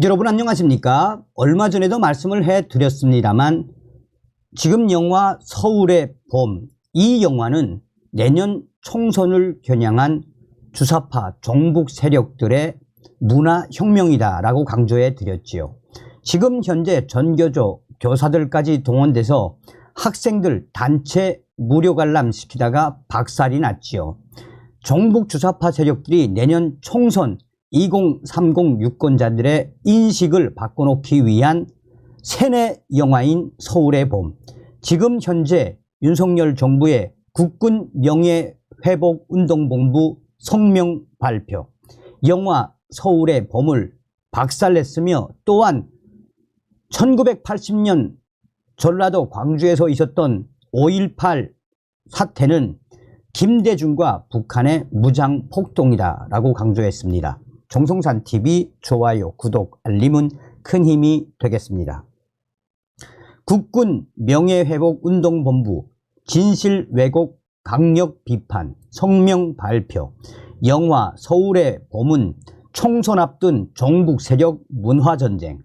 여러분 안녕하십니까? 얼마 전에도 말씀을 해드렸습니다만 지금 영화 서울의 봄 이 영화는 내년 총선을 겨냥한 주사파 종북 세력들의 문화혁명이다라고 강조해 드렸지요. 지금 현재 전교조 교사들까지 동원돼서 학생들 단체 무료 관람시키다가 박살이 났지요. 종북 주사파 세력들이 내년 총선 2030 유권자들의 인식을 바꿔놓기 위한 세뇌 영화인 서울의 봄. 지금 현재 윤석열 정부의 국군 명예회복운동본부 성명 발표, 영화 서울의 봄을 박살냈으며 또한 1980년 전라도 광주에서 있었던 5.18 사태는 김대중과 북한의 무장 폭동이다라고 강조했습니다. 정성산 TV 좋아요, 구독, 알림은 큰 힘이 되겠습니다. 국군 명예회복운동본부 진실 왜곡 강력 비판 성명 발표 영화 서울의 봄은 총선 앞둔 종북 세력 문화전쟁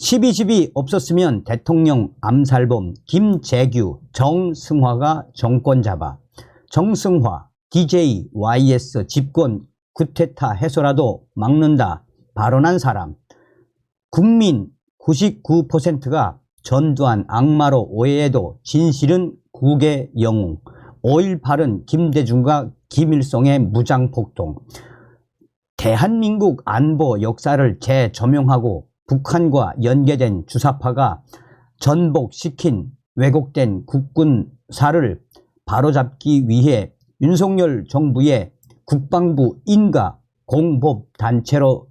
12.12 없었으면 대통령 암살범 김재규 정승화가 정권 잡아 정승화 DJ YS 집권 구테타 해소라도 막는다. 발언한 사람. 국민 99%가 전두환 악마로 오해해도 진실은 국의 영웅. 5.18은 김대중과 김일성의 무장폭동. 대한민국 안보 역사를 재조명하고 북한과 연계된 주사파가 전복시킨 왜곡된 국군사를 바로잡기 위해 윤석열 정부의 국방부 인가 공법단체로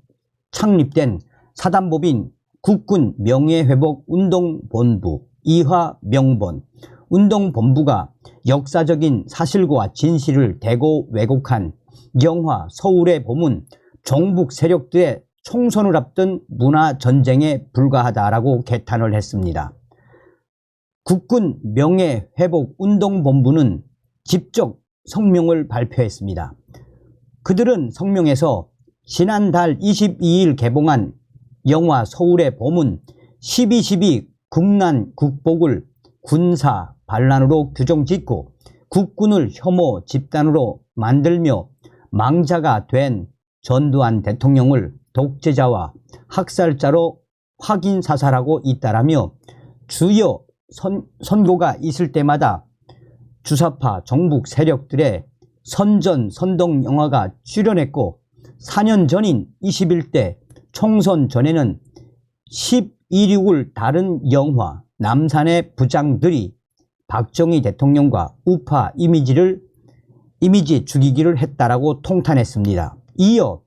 창립된 사단법인 국군 명예회복운동본부 이화명본 운동본부가 역사적인 사실과 진실을 대고 왜곡한 영화 서울의 봄은 종북 세력들의 총선을 앞둔 문화전쟁에 불과하다라고 개탄을 했습니다. 국군 명예회복운동본부는 직접 성명을 발표했습니다. 그들은 성명에서 지난달 22일 개봉한 영화 서울의 봄은 12.12 국난 국복을 군사 반란으로 규정짓고 국군을 혐오 집단으로 만들며 망자가 된 전두환 대통령을 독재자와 학살자로 확인 사살하고 있다라며 주요 선, 선고가 있을 때마다 주사파 정북 세력들의 선전 선동 영화가 출연했고 4년 전인 21대 총선 전에는 12.6을 다른 영화 남산의 부장들이 박정희 대통령과 우파 이미지를 이미지 죽이기를 했다라고 통탄했습니다. 이어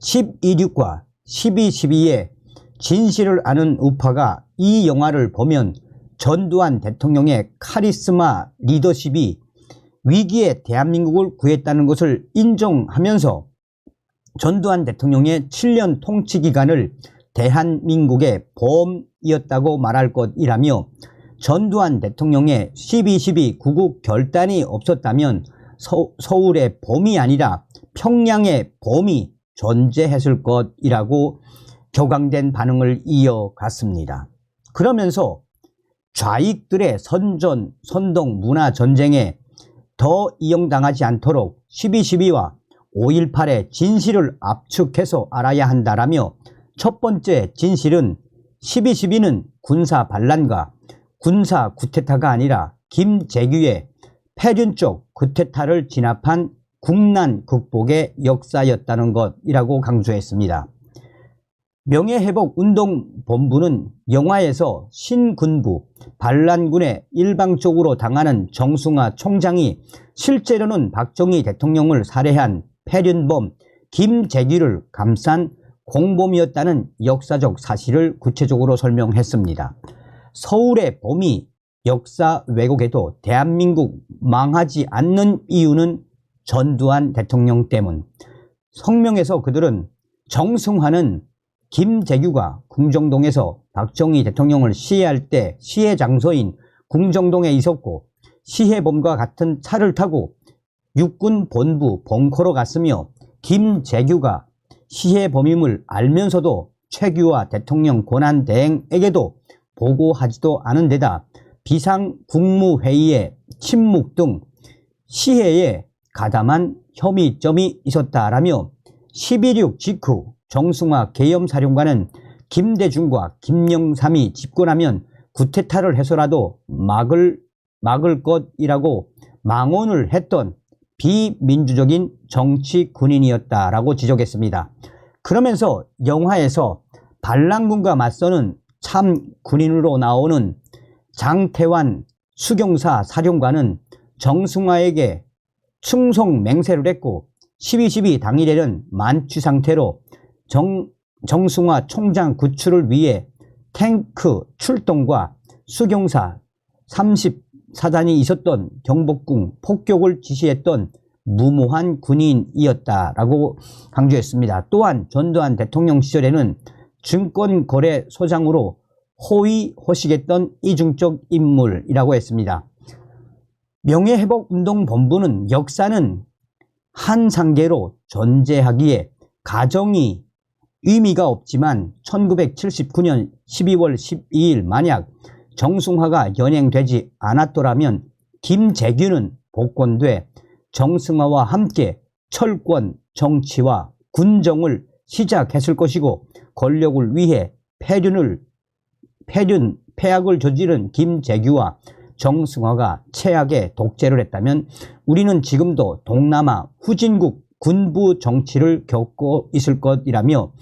12.6과 12.12의 진실을 아는 우파가 이 영화를 보면 전두환 대통령의 카리스마 리더십이 위기에 대한민국을 구했다는 것을 인정하면서 전두환 대통령의 7년 통치 기간을 대한민국의 보험이었다고 말할 것이라며 전두환 대통령의 12.12 구국 결단이 없었다면 서, 서울의 봄이 아니라 평양의 봄이 존재했을 것이라고 격앙된 반응을 이어갔습니다. 그러면서 좌익들의 선전, 선동 문화 전쟁에 더 이용당하지 않도록 12.12와 5.18의 진실을 압축해서 알아야 한다라며 첫 번째 진실은 12.12는 군사 반란과 군사 구테타가 아니라 김재규의 패륜적 구테타를 진압한 국난 극복의 역사였다는 것이라고 강조했습니다. 명예회복운동본부는 영화에서 신군부 반란군에 일방적으로 당하는 정승화 총장이 실제로는 박정희 대통령을 살해한 패륜범 김재규를 감싼 공범이었다는 역사적 사실을 구체적으로 설명했습니다. 서울의 봄이 역사 왜곡에도 대한민국 망하지 않는 이유는 전두환 대통령 때문. 성명에서 그들은 정승화는 김재규가 궁정동에서 박정희 대통령을 시해할 때 시해 장소인 궁정동에 있었고 시해범과 같은 차를 타고 육군 본부 벙커로 갔으며 김재규가 시해 범임을 알면서도 최규화 대통령 권한 대행에게도 보고하지도 않은 데다 비상국무회의에 침묵 등 시해에 가담한 혐의점이 있었다라며 11.6 직후 정승화 계엄사령관은 김대중과 김영삼이 집권하면 구테타를 해서라도 막을, 막을 것이라고 망언을 했던 비민주적인 정치 군인이었다라고 지적했습니다. 그러면서 영화에서 반란군과 맞서는 참 군인으로 나오는 장태환 수경사 사령관은 정승화에게 충성 맹세를 했고 12.12 당일에는 만취 상태로 정, 정승화 총장 구출을 위해 탱크 출동과 수경사 30사단이 있었던 경복궁 폭격을 지시했던 무모한 군인이었다라고 강조했습니다. 또한 전두환 대통령 시절에는 증권거래소장으로 호위호식했던 이중적 인물이라고 했습니다. 명예회복운동본부는 역사는 한 상계로 존재하기에 가정이 의미가 없지만 1979년 12월 12일 만약 정승화가 연행되지 않았더라면 김재규는 복권돼 정승화와 함께 철권, 정치와 군정을 시작했을 것이고 권력을 위해 폐륜을 폐륜, 폐악을 저지른 김재규와 정승화가 최악의 독재를 했다면 우리는 지금도 동남아 후진국 군부 정치를 겪고 있을 것이라며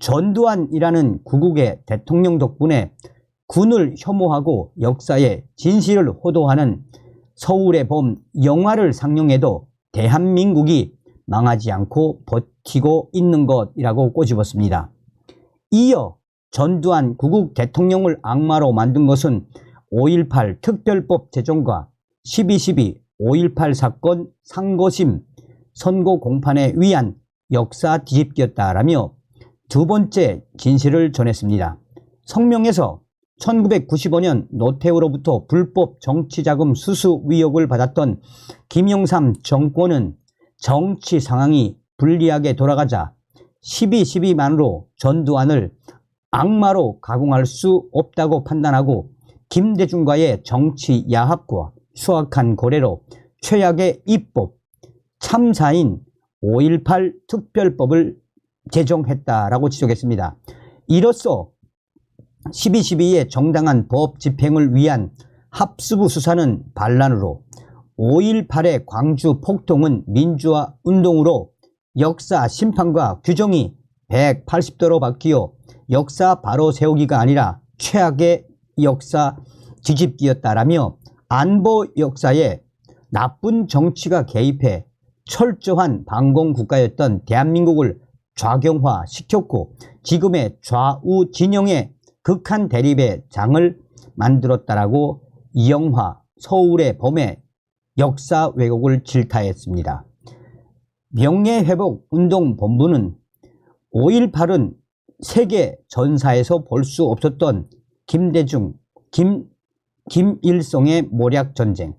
전두환이라는 구국의 대통령 덕분에 군을 혐오하고 역사의 진실을 호도하는 서울의 봄 영화를 상영해도 대한민국이 망하지 않고 버티고 있는 것이라고 꼬집었습니다. 이어 전두환 구국 대통령을 악마로 만든 것은 5.18 특별법 제정과 12.12 5.18 사건 상고심 선고 공판에 위한 역사 뒤집기였다라며 두 번째 진실을 전했습니다. 성명에서 1995년 노태우로부터 불법 정치자금 수수 의혹을 받았던 김영삼 정권은 정치 상황이 불리하게 돌아가자 12.12만으로 전두환을 악마로 가공할 수 없다고 판단하고 김대중과의 정치 야합과 수악한 고래로 최악의 입법, 참사인 5.18 특별법을 제정했다라고 지적했습니다. 이로써 12.12의 정당한 법 집행을 위한 합수부 수사는 반란으로 5.18의 광주 폭동은 민주화 운동으로 역사 심판과 규정이 180도로 바뀌어 역사 바로 세우기가 아니라 최악의 역사 뒤집기였다라며 안보 역사에 나쁜 정치가 개입해 철저한 반공 국가였던 대한민국을 좌경화 시켰고 지금의 좌우 진영의 극한 대립의 장을 만들었다라고 이영화 서울의 범의 역사 왜곡을 질타했습니다. 명예회복운동본부는 5.18은 세계 전사에서 볼 수 없었던 김대중, 김, 김일성의 모략전쟁.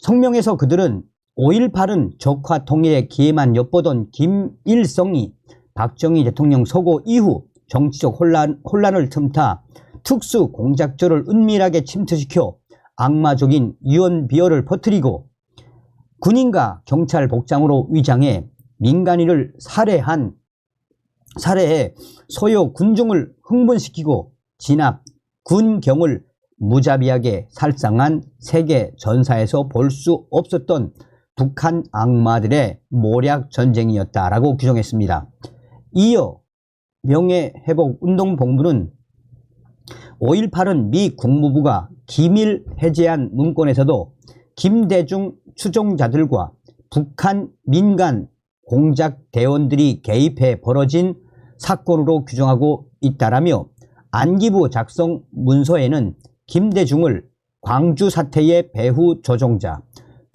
성명에서 그들은 5.18은 적화 통일의 기회만 엿보던 김일성이 박정희 대통령 서고 이후 정치적 혼란, 혼란을 틈타 특수 공작조를 은밀하게 침투시켜 악마적인 유언비어를 퍼뜨리고 군인과 경찰 복장으로 위장해 민간인을 살해한 살해해 소요 군중을 흥분시키고 진압 군경을 무자비하게 살상한 세계 전사에서 볼 수 없었던 북한 악마들의 모략 전쟁이었다라고 규정했습니다. 이어 명예회복운동본부는 5.18은 미 국무부가 기밀 해제한 문건에서도 김대중 추종자들과 북한 민간 공작 대원들이 개입해 벌어진 사건으로 규정하고 있다라며 안기부 작성 문서에는 김대중을 광주 사태의 배후 조종자,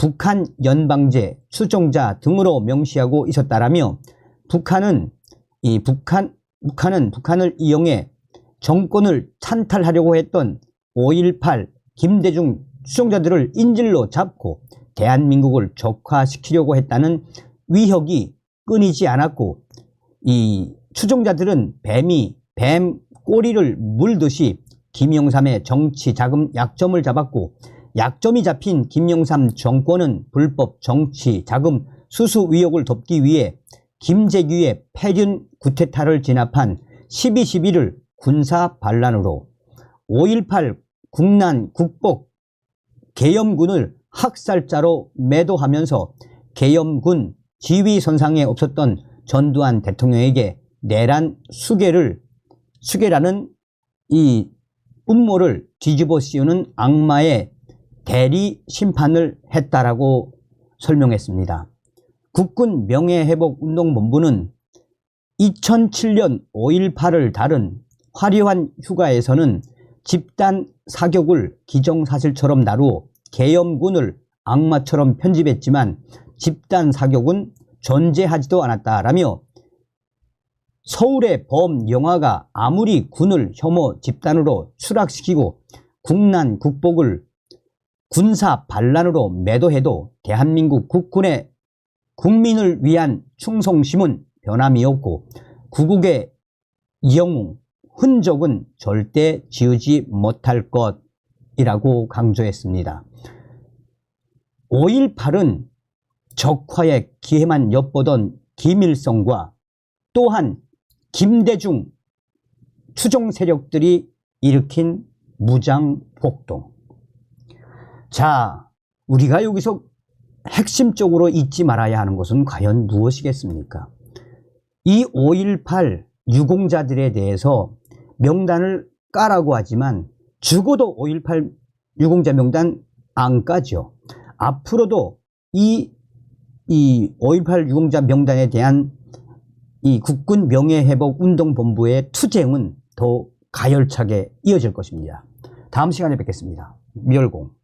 북한 연방제 추종자 등으로 명시하고 있었다라며 북한은 이 북한 북한은 북한을 이용해 정권을 찬탈하려고 했던 5.18 김대중 추종자들을 인질로 잡고 대한민국을 적화시키려고 했다는 위협이 끊이지 않았고 이 추종자들은 뱀이 뱀 꼬리를 물듯이 김영삼의 정치 자금 약점을 잡았고 약점이 잡힌 김영삼 정권은 불법 정치 자금 수수 의혹을 덮기 위해 김재규의 패륜 구테타를 진압한 12.12를 군사 반란으로 5.18 국난 국복 계엄군을 학살자로 매도하면서 계엄군 지휘선상에 없었던 전두환 대통령에게 내란 수계를 수계라는 이 음모를 뒤집어 씌우는 악마의 대리 심판을 했다라고 설명했습니다. 국군 명예회복운동본부는 2007년 5.18을 다룬 화려한 휴가에서는 집단 사격을 기정사실처럼 다루어 계엄군을 악마처럼 편집했지만 집단 사격은 존재하지도 않았다라며 서울의 범 영화가 아무리 군을 혐오 집단으로 추락시키고 국난 국복을 군사 반란으로 매도해도 대한민국 국군의 국민을 위한 충성심은 변함이 없고 구국의 영웅 흔적은 절대 지우지 못할 것이라고 강조했습니다. 5.18은 적화의 기회만 엿보던 김일성과 또한 김대중 추종 세력들이 일으킨 무장 폭동. 자, 우리가 여기서 핵심적으로 잊지 말아야 하는 것은 과연 무엇이겠습니까? 이 5.18 유공자들에 대해서 명단을 까라고 하지만 죽어도 5.18 유공자 명단 안 까죠. 앞으로도 이, 이 5.18 유공자 명단에 대한 이 국군 명예회복 운동본부의 투쟁은 더 가열차게 이어질 것입니다. 다음 시간에 뵙겠습니다. 미열공.